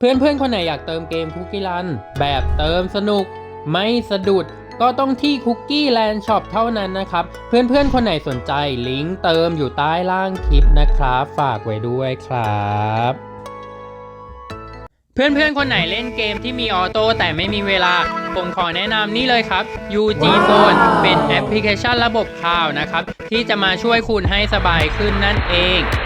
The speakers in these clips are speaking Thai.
เพื่อนๆคนไหนอยากเติมเกมคุกกี้รัน แบบเติมสนุก ไม่สะดุดก็ต้องที่คุกกี้แลนด์ช็อปเท่านั้นนะครับ เพื่อนๆคนไหนสนใจลิงก์เติมอยู่ใต้ล่างคลิปนะครับ ฝากไว้ด้วยครับเพื่อนๆ คนไหนเล่นเกมที่มีออโต้แต่ไม่มีเวลา ผมขอแนะนำนี่เลยครับ UG Phone เป็นแอปพลิเคชันระบบข่าวนะครับ ที่จะมาช่วยคุณให้สบายขึ้นนั่นเอง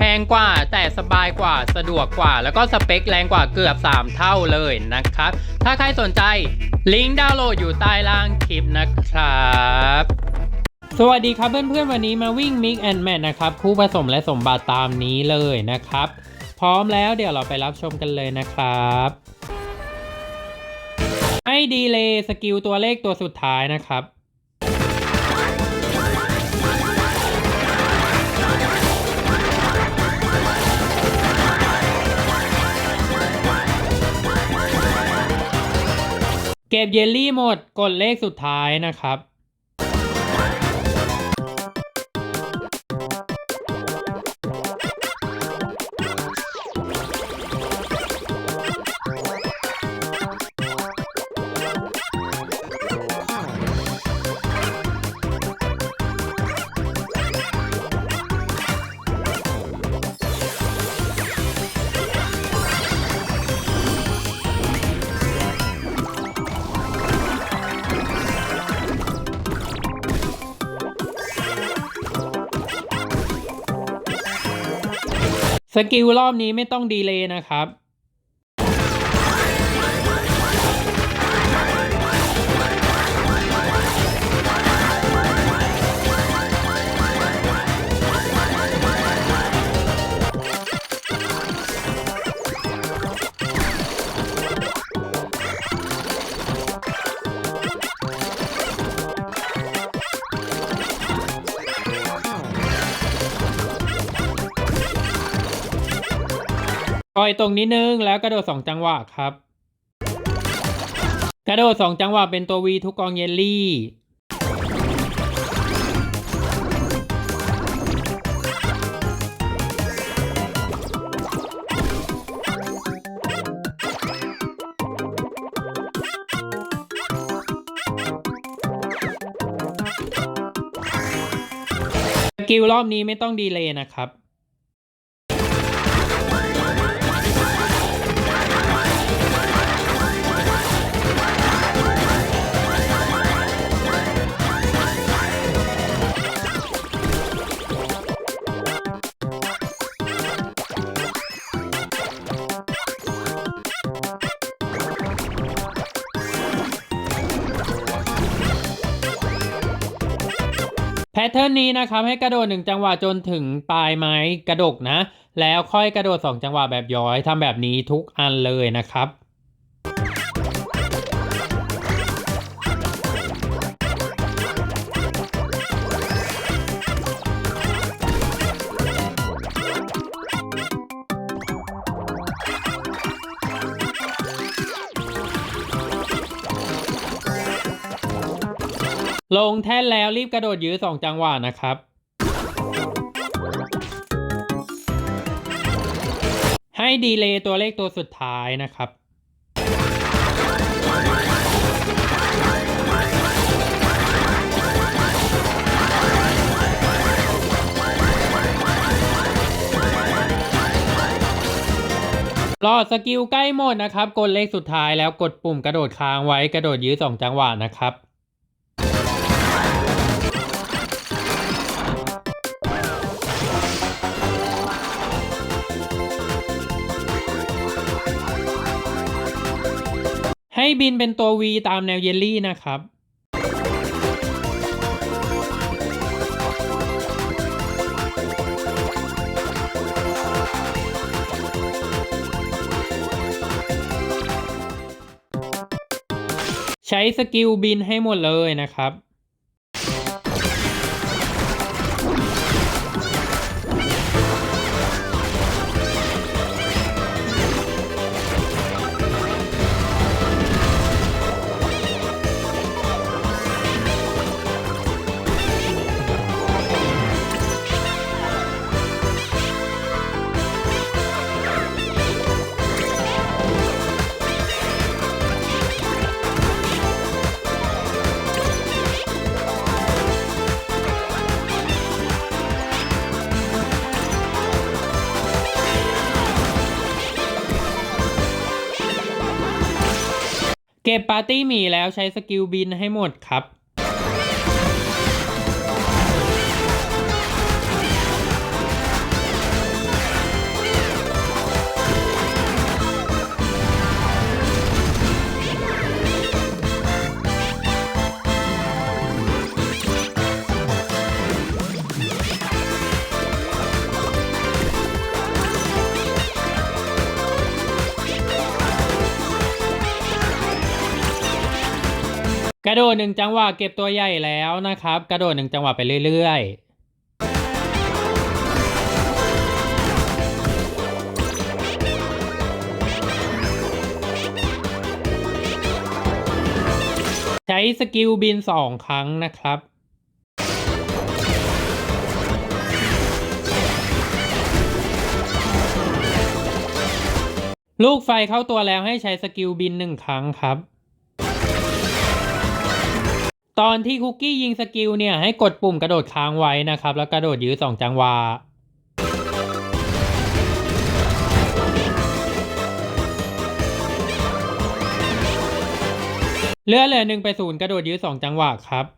แพงกว่าแต่สบายกว่าสะดวกกว่า แล้วก็สเปคแรงกว่าเกือบ 3 เท่าเลยนะครับ ถ้าใครสนใจลิงก์ดาวน์โหลดอยู่ใต้ล่างคลิปนะครับสวัสดีครับเพื่อนๆ วันนี้มาวิ่ง Mix and Match นะครับ คู่ผสมและสมบัติตามนี้เลยนะครับ พร้อมแล้วเดี๋ยวเราไปรับชมกันเลยนะครับให้ดีเลยสกิลตัวเลขตัวสุดท้ายนะครับ เก็บเยลลี่หมดกดเลขสุดท้ายนะครับ สกิลรอบนี้ไม่ต้องดีเลย์นะครับ ล่อยตรงนิดนึงแล้วกระโดด2จังหวะครับ กระโดด2จังหวะเป็นตัว V ทุกกองเยลลี่กิลรอบนี้ไม่ต้องดีเลย์นะครับ พทเทิร์นนี้นะครับให้กระโดดหนึ่งจังหวะจนถึงปลายไม้กระดกนะ แล้วค่อยกระโดดสองจังหวะแบบย้อยทำแบบนี้ทุกอันเลยนะครับ ลงแท่นแล้วรีบกระโดดยื้อสองจังหวะนะครับ ให้ดีเลย์ตัวเลขตัวสุดท้ายนะครับ รอสกิลใกล้หมดนะครับ กดเลขสุดท้ายแล้วกดปุ่มกระโดดค้างไว้กระโดดยื้อสองจังหวะนะครับ บินเป็นตัว V ตามแนวเยลลี่นะครับใช้สกิลบินให้หมดเลยนะครับ เก็บปาร์ตี้หมีแล้วใช้สกิลบินให้หมดครับ กระโดดหนึ่งจังหวะเก็บตัวใหญ่แล้วนะครับ กระโดดหนึ่งจังหวะไปเรื่อยๆใช้สกิลบินสองครั้งนะครับ ลูกไฟเข้าตัวแล้วให้ใช้สกิลบินหนึ่งครั้งครับ ตอนที่คุกกี้ยิงสกิลเนี่ยให้กดปุ่มกระโดดค้างไว้นะครับ แล้วกระโดดยื้อสองจังหวะเลื่อนเลยหนึ่งไปศูนย์กระโดดยื้อสองจังหวะครับ